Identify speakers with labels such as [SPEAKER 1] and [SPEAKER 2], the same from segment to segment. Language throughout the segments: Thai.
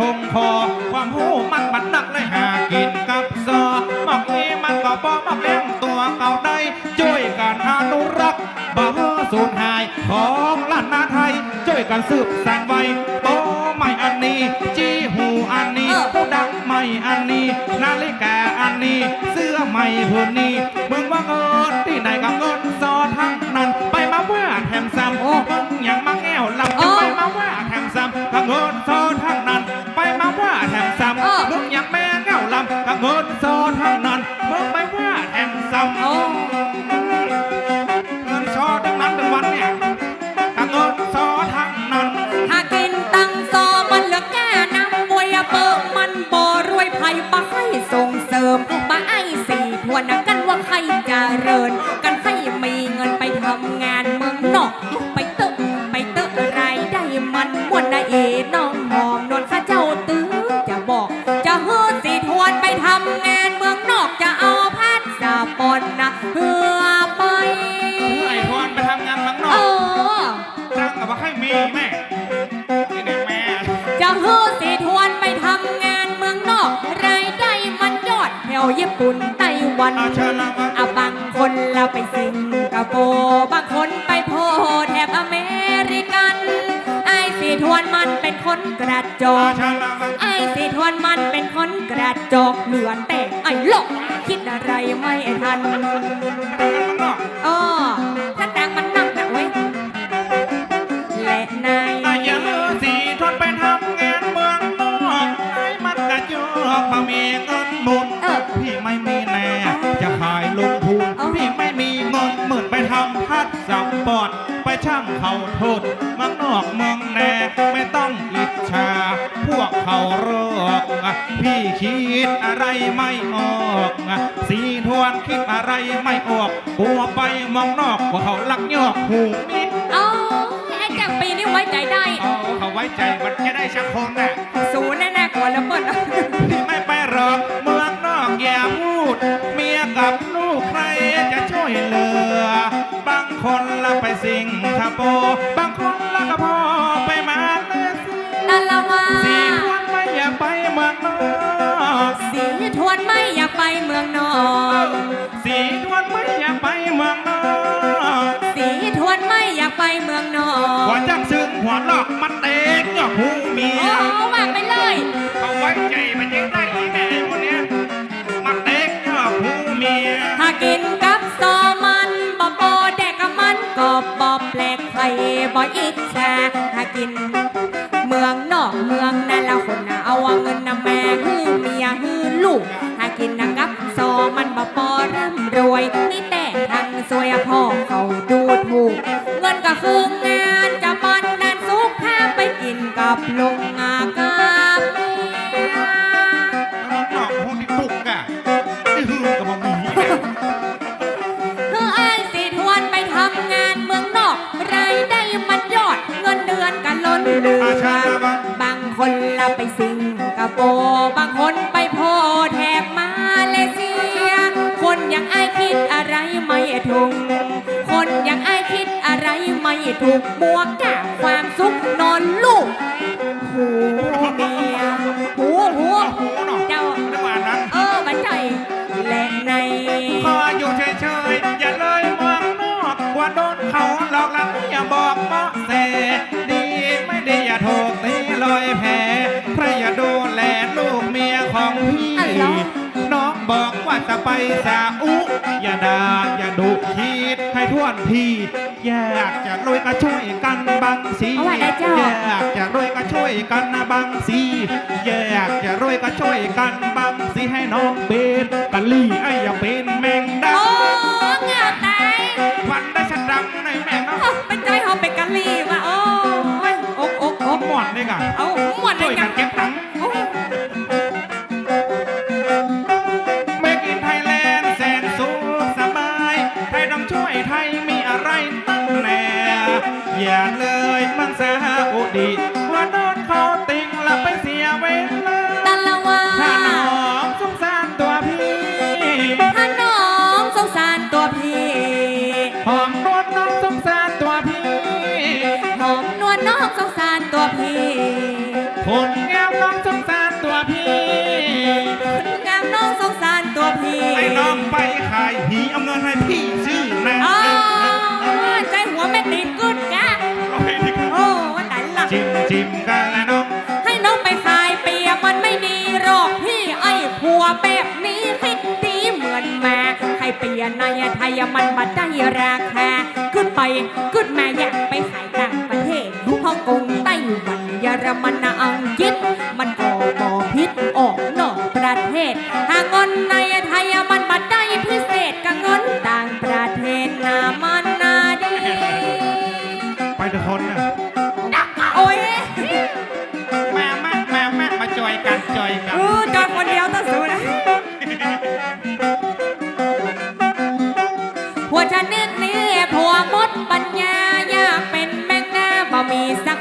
[SPEAKER 1] ทงคอ ความหูมันบัดนักเลยหากินกับซอหมอกนี้มันก็บอมอกเลี้ยงตัวเก่าได้ช่วยกันอนุรักษ์บ่สูญหายของล้านนาไทยช่วยกันสืบสานไว้โตไม่อันนี้ จี้หูอันนี้ผู้ดังไม่อันนี้ นาฬิกาอันนี้ เสื้อไม่ผืนนี้ นั้นมึงไปว่าแถมซ้ำเงินซอทั้งนั้น
[SPEAKER 2] เป็
[SPEAKER 1] นวันเนี่ยก็เงินซอทั้งนั้น
[SPEAKER 2] ถ้ากินตังซอมันเหลือแก่น้ำมวยเปิกมันบ่รวยไผ่ปะให้ส่งเสริมปะไอ้สี่ทวนนะกันว่าใครจะเริญกันให้มีเงินไปทำงานเมืองนอกไป ปุ่นไต้หวัน
[SPEAKER 1] อาเชิญละมา
[SPEAKER 2] บางคนเราไปสิงคโปร์บางคนไปโพแถบอเมริกันไอ้สีทวนมันเป็นคนกระจอ
[SPEAKER 1] ก
[SPEAKER 2] ไอ้สีทวนมันเป็นคนกระจอกเหลือนแต่ไอ้หลอกคิดอะไรไม่ทัน
[SPEAKER 1] ทำงานเมืองนอก
[SPEAKER 2] อ้อถ้าตัง เขา
[SPEAKER 1] โทษเมืองนอกเมืองแน่ไม่ต้องอิจฉาพวกเขาเรอกพี่คิดอะไรไม่ออกสีทวนคิดอะไรไม่ออกกลัวไปเมองนอกว่าเขาลักยอกหูมิด
[SPEAKER 2] เอาไอ้แจ็คปีนี่ไว้ใจได้
[SPEAKER 1] เอาเขาไว้ใจมันจะได้ชักคนน่ะ
[SPEAKER 2] ศูนย์แน่ๆก่อนแล้วเปิด
[SPEAKER 1] ที่ไม่ไปหรอกเมืองนอกอย่าพูด เมียกับ คนละไปสิงคโปร์บางคนละก็พอไปมาเลเซีย
[SPEAKER 2] นั่นละว่า
[SPEAKER 1] สี่คนไม่อยากไปเมืองนอก
[SPEAKER 2] สีทวนไม่อยากไปเมืองนอก
[SPEAKER 1] สี่คนไม่อยากไปเมืองนอก
[SPEAKER 2] สีทวนไม่อยากไปเมืองนอก
[SPEAKER 1] หัวจักซึ่งหัวลอกมันเต็กยอหูเมีย
[SPEAKER 2] โอ้ว่าไปเลย บออิจฉาหากิน เมืองนอกเมืองนั่นละคนน่ะเอาเงินน่ะแม่ฮือเมียฮือลูกหากินนะกับซอมันบปอร่ำรวยนี่แต่ทางซวยพ่อเขาดูถูก เงินก็คืองานจะมันนั่นสุขถ้าไปกินกับลุง
[SPEAKER 1] อา
[SPEAKER 2] ก็ บางคนไปโพแถบมาเลเซีย คนอย่างไอ้ายคิดอะไรไม่ถูก คนอย่างไอ้ายคิดอะไรไม่ถูกบวกกะความสุขนอนลูกหูเมียหูหู
[SPEAKER 1] หูหนอก
[SPEAKER 2] เจ้า
[SPEAKER 1] จังหวะนั้น
[SPEAKER 2] เออบันใจและใน
[SPEAKER 1] ขออยู่เฉยๆอย่าเลยเมืองนอกกว่าโดนเขาหลอกแล้วอย่าบอกเมาะเสดีไม่ดีอย่าถูกตีลอยแพ้ใครอย่าดูแลลูกเมีย ของพี่
[SPEAKER 2] อัลเหรอ
[SPEAKER 1] น้องบอกว่าจะไปซาอุ อย่าด่าอย่าดุคิดให้ท่วนทีอยากจะรวยก็ช่วยกันบางสี
[SPEAKER 2] เอาไว้ได้เจ้า
[SPEAKER 1] อยากจะรวยก็ช่วยกันนะบางสีอยากจะรวยก็ช่วยกันบางสีให้น้องเป็นกะลี่ไอ้อย่าเป็นแมงดา
[SPEAKER 2] โอ้เหงาต
[SPEAKER 1] ดี
[SPEAKER 2] ว่าโด
[SPEAKER 1] นเขาติงแล้วไปเสียเวลา
[SPEAKER 2] ตะละวา
[SPEAKER 1] ถ้าน้องสงสารตัวพี่
[SPEAKER 2] ถ้าน้องสงสารตัวพี่
[SPEAKER 1] หอมนวดน้องสงสารตัวพี่
[SPEAKER 2] หอมนวดน้องสงสารตัวพี่
[SPEAKER 1] คนงามน้องสงสารตัวพี่คน
[SPEAKER 2] งามน้
[SPEAKER 1] องสงสาร
[SPEAKER 2] ตั
[SPEAKER 1] วพี่
[SPEAKER 2] ให้น้องไปขายผีเอาเงินให้พี่ซื้อนะ แบบนี้คิดดีเหมือนแม่ให้เปียในไทยมันบัดได้ราคาขึ้นไปขึ้นมาอยากไปขายต่างประเทศฮ่องกงไต้หวันเยอรมันอังกฤษมันก็บอพิษออกนอกประเทศหากเงินในไทยมันบัดได้พิเศษกับเงินต่างประเทศนามันนาดี
[SPEAKER 1] ไปทุกคนนะ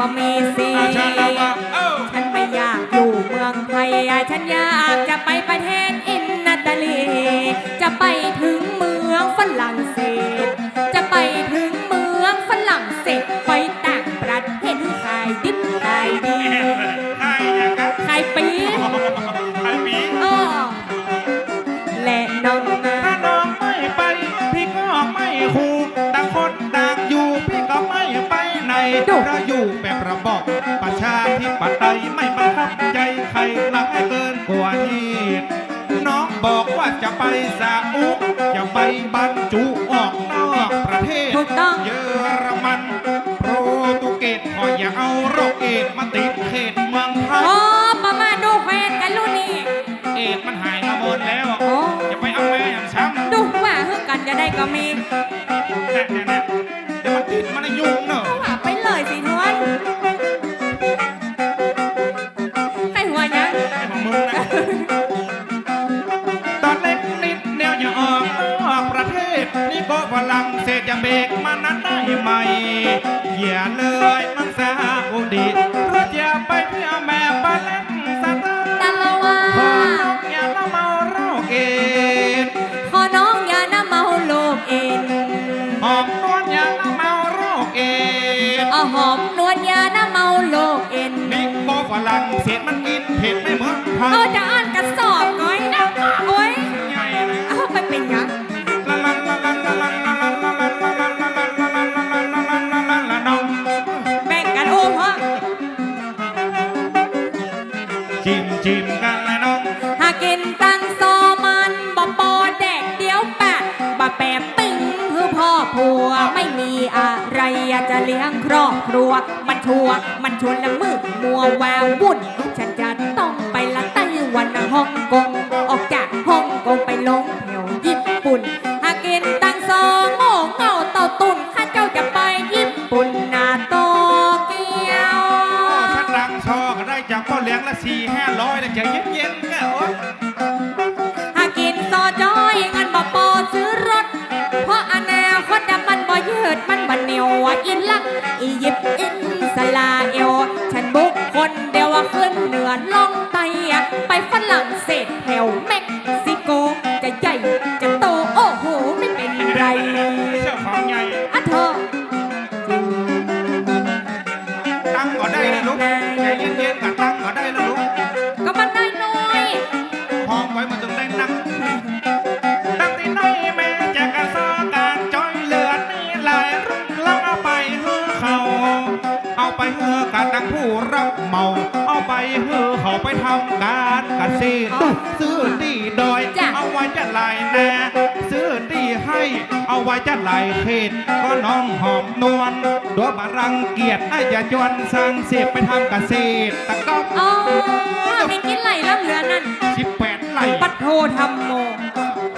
[SPEAKER 2] บ่มีสี
[SPEAKER 1] อาชาลาวาเอ้า
[SPEAKER 2] ฉันไม่อยากอยู่เมืองไทยฉันอยากจะไปประเทศอินนาตาลี จะไปถึงเมืองฝรั่ง ไห
[SPEAKER 1] นเราอยู่แบบระบอบประชาธิปไตยไม่บังคับใจใครรักให้เกินกว่าเหตุน้องบอกว่าจะไปซาอุจะไปบรรจุออกนอกประเทศ
[SPEAKER 2] ถูกต้อง
[SPEAKER 1] เยอรมัน โปรตุเกสขออย่าเอาโรคเอดส์มาติดเขตเมืองไทย
[SPEAKER 2] โอ้ประมาณดูแฟนกันรุ่นนี้
[SPEAKER 1] เอดส์มันหายมาหมดแล้ว
[SPEAKER 2] โอ้
[SPEAKER 1] อย่าไปเอาแม่อย่างช้ำ
[SPEAKER 2] ดูว่าเฮือกันจะได้ก็มี
[SPEAKER 1] แน่แน่แน่เดี๋ยวมันติดมันจะยุ่งเนอะ
[SPEAKER 2] ว่า ไปเลยสินวลให้หัวยัง
[SPEAKER 1] ของมึงนะตอนเล็กนิดเดียวอย่าออกนอกประเทศ นี่ก็ฝรั่งเศสอย่าเบรกมานั้นได้ไหมอย่าเลยมันสาอุดีหรือจะไปเที่ยวแม่ปลาเล็ก หอมนวลอย่า
[SPEAKER 2] น้ำเมาโลกเอ็น
[SPEAKER 1] นี่ก็ฝรั่งเศสมันกินเผ็ดไม่เหมือนไท
[SPEAKER 2] เอา
[SPEAKER 1] ย
[SPEAKER 2] จะอ่านกระสอบก้อยนะโอ้ย
[SPEAKER 1] ใหญ่เลย
[SPEAKER 2] เอาไปเป็นหยัง
[SPEAKER 1] ลาลาลาลาลาลาลา เลี้ยง
[SPEAKER 2] ครอบครัว มันชัวมันชวนละมืดมัวแวววุ่นฉันจะต้องไปละไต้หวันฮ่องกงออกจากฮ่องกงไปลงแถวญี่ปุ่น หากินตังซองโง่เง่าเต่าตุ่นข้าเจ้าจะไปญี่ปุ่นนาโตเกียว
[SPEAKER 1] ถ้าดังชอก็ได้จากพ่อเลี้ยงละสี่ห้าร้อยนะจะเย็น วัน
[SPEAKER 2] เหนียวอินลักอียิปต์อินสลาเอลฉันบุกคนเดียวขึ้นเหนือล่องไตไปฝรั่งเศสแถวเม็ เขา
[SPEAKER 1] ไปทำการเกษตรซื้อที่ดอย เอาไว้จะไหลายนาซื้อที่ให้ เอาไว้จะไหลายเขตก็น้องหอมนวลตัวบารังเกียรติไอ้จะจวนสร้างเสียบไปทำเกษตรตะก้อ
[SPEAKER 2] อ๋อมีกินไหลแล้วเหลือนั่น
[SPEAKER 1] สิบแปดไหล
[SPEAKER 2] ปัดโทธรรมโม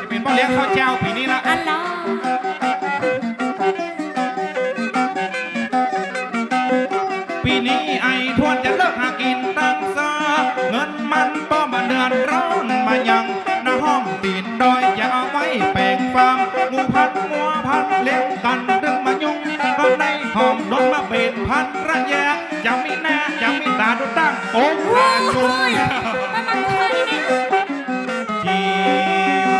[SPEAKER 1] จะเป็นพ่อเลี้ยงข้าวเจ้าปีนี้ละ
[SPEAKER 2] อันละ
[SPEAKER 1] ยังหน้าห้องตีนดอยอย่าเอาไว้แปลงฟาร์มงูพันงัวพันเลี้ยงกันดึงมายุ่งก็ได้หอมโดนมาเป็นพันระยะจะมีหน้าจะมีตาดูตั้งโอ้
[SPEAKER 2] โอ้
[SPEAKER 1] หายุ่ง
[SPEAKER 2] ยมันมันเคยนี่
[SPEAKER 1] จีม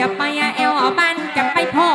[SPEAKER 1] ก
[SPEAKER 2] ลับไป
[SPEAKER 1] แอ
[SPEAKER 2] ล
[SPEAKER 1] อบ้าลับ
[SPEAKER 2] ไปพ่อ